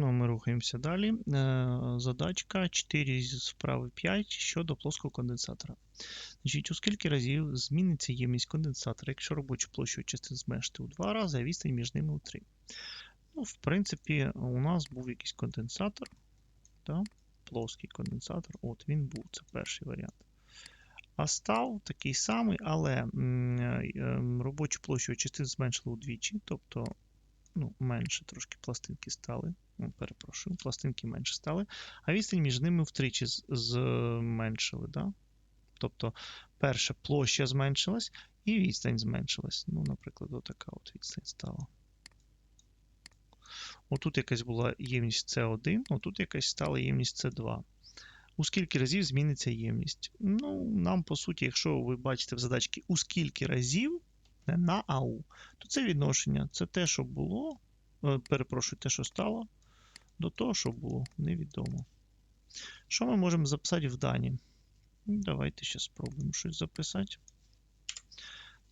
Ну, ми рухаємося далі. Е, Задачка 4 з вправи 5 щодо плоского конденсатора. Значить, у скільки разів зміниться ємність конденсатора, якщо робочу площу частин зменшити у 2 рази, а відстань між ними у 3. Ну, в принципі, у нас був якийсь конденсатор. Да? Плоский конденсатор. От він був, це перший варіант. А став такий самий, але е, робочу площу частин зменшили удвічі, тобто ну, менше трошки пластинки стали. Ну, перепрошую, пластинки менше стали, а відстань між ними втричі зменшили. Да? Тобто, перша площа зменшилась і відстань зменшилась. Ну, наприклад, отака от відстань стала. Отут якась була ємність С1, отут якась стала ємність С2. У скільки разів зміниться ємність? Ну, нам, по суті, якщо ви бачите в задачці у скільки разів, не на АУ, то це відношення. Це те, що було, е, перепрошую, те, що стало, до того, що було, невідомо. Що ми можемо записати в дані? Ну, Давайте ще спробуємо щось записати.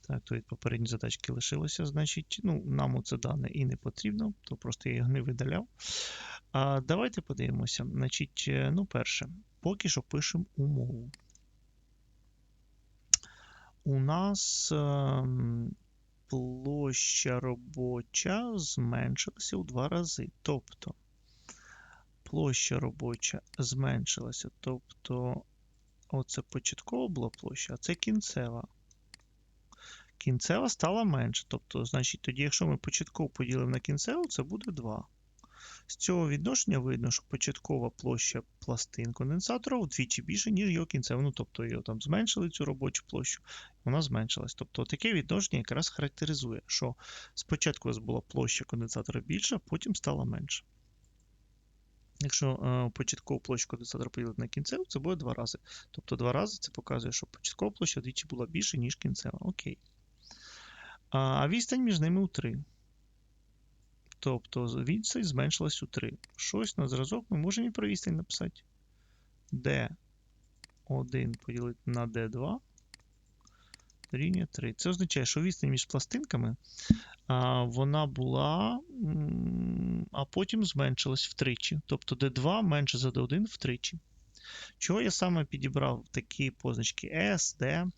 Так, то від попередньої задачки лишилося. Значить, ну, нам оце дане і не потрібно, то просто я його не видаляв. А, давайте подивимося. Значить, е, ну, перше, поки що пишемо умову. У нас ем, площа робоча зменшилася у два рази. Тобто площа робоча зменшилася. Тобто, оце початкова була площа, а це кінцева. Кінцева стала менше. Тобто, значить, тоді, якщо ми початково поділимо на кінцеву, це буде 2. З цього відношення видно, що початкова площа пластин конденсатора вдвічі більше, ніж його кінцева. Ну, тобто його там зменшили цю робочу площу, вона зменшилась. Тобто таке відношення якраз характеризує, що спочатку у нас була площа конденсатора більша, потім стала менша. Якщо е, початкову площу конденсатора поділити на кінцеву, це буде два рази. Тобто два рази це показує, що початкова площа вдвічі була більше, ніж кінцева. Окей. А відстань між ними у 3. Тобто відстань зменшилась у 3. Щось на зразок ми можемо і про відстань написати. D1 поділити на D2 рівня 3. Це означає, що відстань між пластинками а, вона була, а потім зменшилась втричі. Тобто D2 менше за D1 втричі. Чого я саме підібрав такі позначки S, D.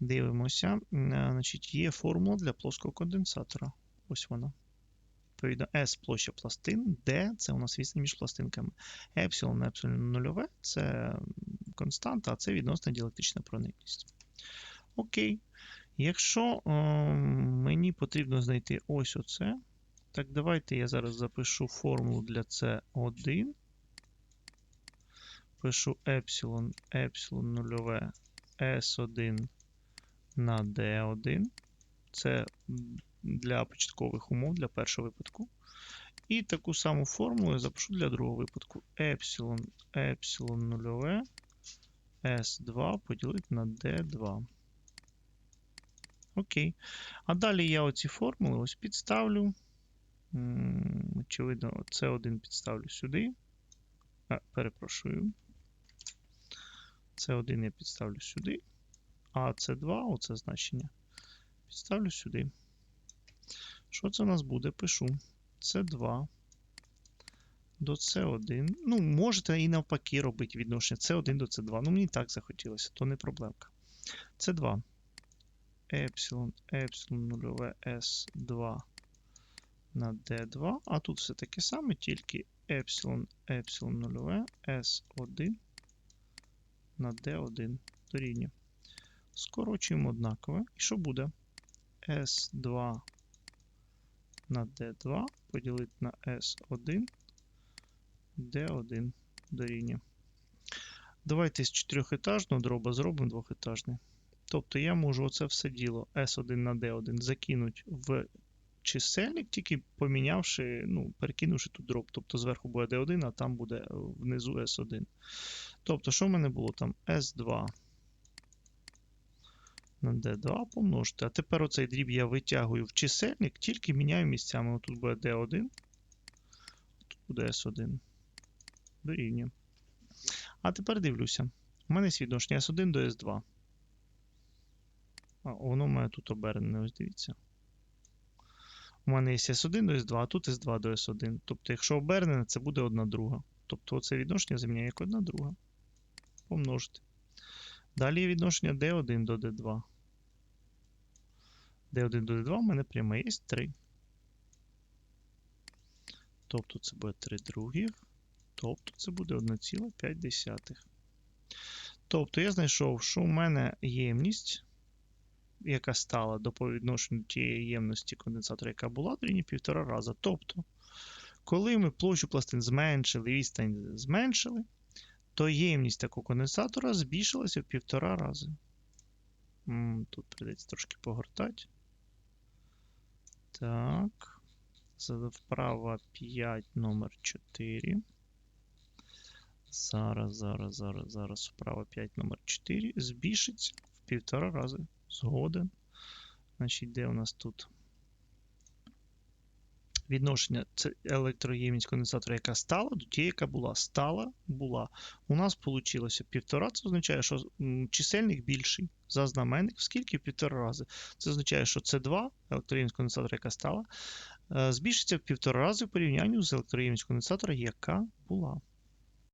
Дивимося. Значить, є формула для плоского конденсатора. Ось вона. Відповідно, S площа пластин, D це у нас відстань між пластинками. Епсилон, епсилон нульове це константа, а це відносна діелектрична проникність. Окей. Якщо е, мені потрібно знайти ось оце, так давайте я зараз запишу формулу для C1. Пишу епсилон, епсилон нульове S1 на D1. Це для початкових умов, для першого випадку. І таку саму формулу я запишу для другого випадку. Епсилон, епсилон нульове S2 поділити на D2. Окей. А далі я оці формули ось підставлю. Очевидно, С1 підставлю сюди. А, перепрошую. С1 я підставлю сюди. А С2, оце значення, підставлю сюди. Що це у нас буде? Пишу. С2 до С1. Ну, можете і навпаки робити відношення С1 до С2. Ну, мені так захотілося, то не проблемка. С2. Епсилон, епсилон нульове S2 на D2. А тут все таке саме, тільки епсилон, епсилон нульове S1 на D1 дорівнює. Скорочуємо однакове. І що буде? S2 на D2 поділити на S1 D1 дорівнює. Давайте з чотирьохетажного дроба зробимо двохетажний. Тобто я можу оце все діло S1 на D1 закинути в чисельник, тільки помінявши, ну, перекинувши тут дроб. Тобто зверху буде D1, а там буде внизу S1. Тобто, що в мене було там? S2 на D2 помножити. А тепер оцей дріб я витягую в чисельник, тільки міняю місцями. Тут буде D1, тут буде S1. Дорівнює. А тепер дивлюся. У мене відношення S1 до S2. А, воно в мене тут обернене, ось дивіться. У мене є S1 до S2, а тут S2 до S1. Тобто, якщо обернене, це буде одна друга. Тобто це відношення заміняє як одна друга. Помножити. Далі є відношення D1 до D2. D1 до D2 у мене пряме є 3. Тобто це буде 3 других. Тобто це буде 1,5. Тобто я знайшов, що у мене ємність, яка стала до відношенню тієї ємності конденсатора, яка була, дорівнює півтора рази. Тобто, коли ми площу пластин зменшили, відстань зменшили, то ємність такого конденсатора збільшилася в півтора рази. Тут прийдеться трошки погортати. Так. Вправа 5, номер 4. Зараз, зараз, зараз, зараз. Вправа 5, номер 4. Збільшиться в півтора рази. Згоден. Значить, де у нас тут? Відношення це електроємність конденсатора, яка стала, до тієї, яка була. Стала, була. У нас вийшло півтора. Це означає, що чисельник більший за знаменник, скільки півтора рази. Це означає, що С2, електроємність конденсатора, яка стала, е, збільшиться в півтора рази в порівнянні з електроємністю конденсатора, яка була.